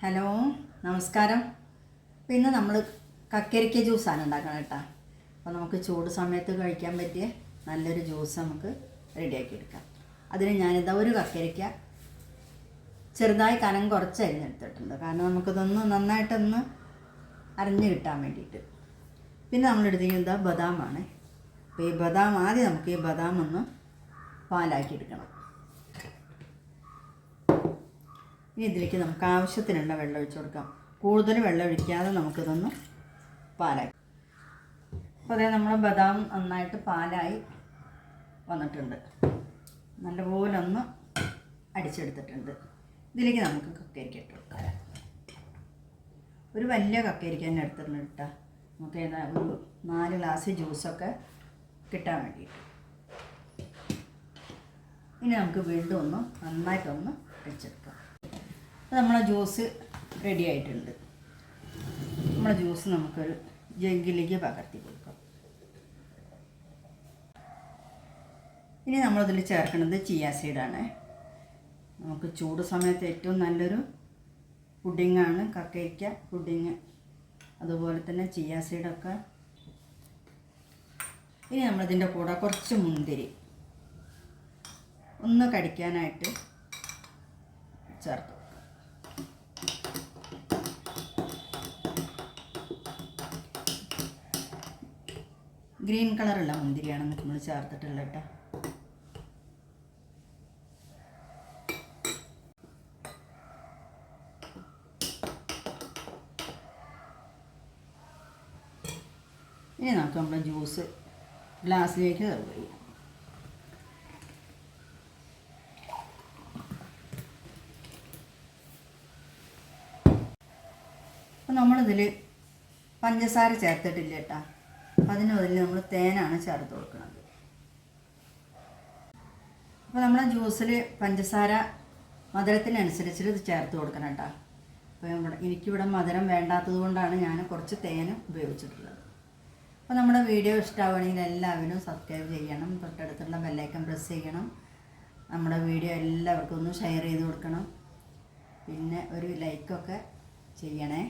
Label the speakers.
Speaker 1: Hello നമസ്കാരം. അപ്പോൾ ഇന്ന് നമ്മൾ കക്കരിക്ക ജ്യൂസാണ് ഉണ്ടാക്കണം കേട്ടോ. അപ്പോൾ നമുക്ക് ചൂട് സമയത്ത് കഴിക്കാൻ പറ്റിയ നല്ലൊരു ജ്യൂസ് നമുക്ക് റെഡിയാക്കി എടുക്കാം. അതിന് ഞാനിതാ ഒരു കക്കരിക്ക ചെറുതായി കനം കുറച്ച് അരിഞ്ഞെടുത്തിട്ടുണ്ട്. കാരണം നമുക്കിതൊന്ന് നന്നായിട്ടൊന്ന് അരഞ്ഞ് കിട്ടാൻ വേണ്ടിയിട്ട്. പിന്നെ നമ്മൾ എടുത്തിരിക്കുന്നത് ബദാമാണ്. അപ്പോൾ ഈ ബദാം ആദ്യം നമുക്ക് ഈ ബദാം ഒന്ന് പാലാക്കി എടുക്കണം. ഇനി ഇതിലേക്ക് നമുക്ക് ആവശ്യത്തിനുള്ള വെള്ളം ഒഴിച്ച് കൊടുക്കാം. കൂടുതൽ വെള്ളം ഒഴിക്കാതെ നമുക്കിതൊന്ന് പാലാക്കി അപ്പോൾ അതേ നമ്മൾ ബദാം നന്നായിട്ട് പാലായി വന്നിട്ടുണ്ട്. നല്ലപോലെ ഒന്ന് അടിച്ചെടുത്തിട്ടുണ്ട്. ഇതിലേക്ക് നമുക്ക് കക്കരിക്ക ഇട്ട് കൊടുക്കാം. ഒരു വലിയ കക്കരിക്ക തന്നെ എടുത്തിട്ടുണ്ട് കേട്ടോ. നമുക്ക് ഏതാ ഒരു നാല് ഗ്ലാസ് ജ്യൂസൊക്കെ കിട്ടാൻ വേണ്ടിയിട്ട്. ഇനി നമുക്ക് വീണ്ടും ഒന്ന് നന്നായിട്ടൊന്ന് അടിച്ചെടുക്കാം. നമ്മളെ ജ്യൂസ് റെഡി ആയിട്ടുണ്ട്. നമ്മളെ ജ്യൂസ് നമുക്കൊരു ജഗ്ഗിലേക്ക് പകർത്തി കൊടുക്കാം. ഇനി നമ്മളിതിൽ ചേർക്കുന്നത് ചിയ സീഡാണ് നമുക്ക് ചൂട് സമയത്ത് ഏറ്റവും നല്ലൊരു പുഡിങ്ങാണ് കക്കയ്ക്ക പുഡിങ് അതുപോലെ തന്നെ ചിയ സീഡൊക്കെ ഇനി നമ്മളിതിന്റെ കൂടെ കുറച്ച് മുന്തിരി ഒന്ന് കടിക്കാനായിട്ട് ചേർത്ത്. കൊടുക്കാം ഗ്രീൻ കളറുള്ള മുന്തിരിയാണ് നമ്മൾ ചേർത്തിട്ടുള്ളത് കേട്ടോ. ഇനി നമുക്ക് നമ്മുടെ ജ്യൂസ് ഗ്ലാസ്സിലേക്ക് ചെയ്യാം നമ്മളിതിൽ പഞ്ചസാര ചേർത്തിട്ടില്ല കേട്ടോ. അതിന് അതിൽ നമ്മൾ തേനാണ് ചേർത്ത് കൊടുക്കുന്നത് അപ്പോൾ നമ്മൾ ജ്യൂസിൽ പഞ്ചസാര മധുരത്തിനനുസരിച്ച് ഇത് ചേർത്ത് കൊടുക്കണം കേട്ടോ. അപ്പോൾ എനിക്കിവിടെ മധുരം വേണ്ടാത്തത് കൊണ്ടാണ് ഞാൻ കുറച്ച് തേൻ ഉപയോഗിച്ചിട്ടുള്ളത്. അപ്പോൾ നമ്മുടെ വീഡിയോ ഇഷ്ടമാവുകയാണെങ്കിൽ എല്ലാവരും സബ്സ്ക്രൈബ് ചെയ്യണം. തൊട്ടടുത്തുള്ള ബെല്ലൈക്കം പ്രസ് ചെയ്യണം. നമ്മുടെ വീഡിയോ എല്ലാവർക്കും ഒന്ന് ഷെയർ ചെയ്ത് കൊടുക്കണം. പിന്നെ ഒരു ലൈക്കൊക്കെ ചെയ്യണേ.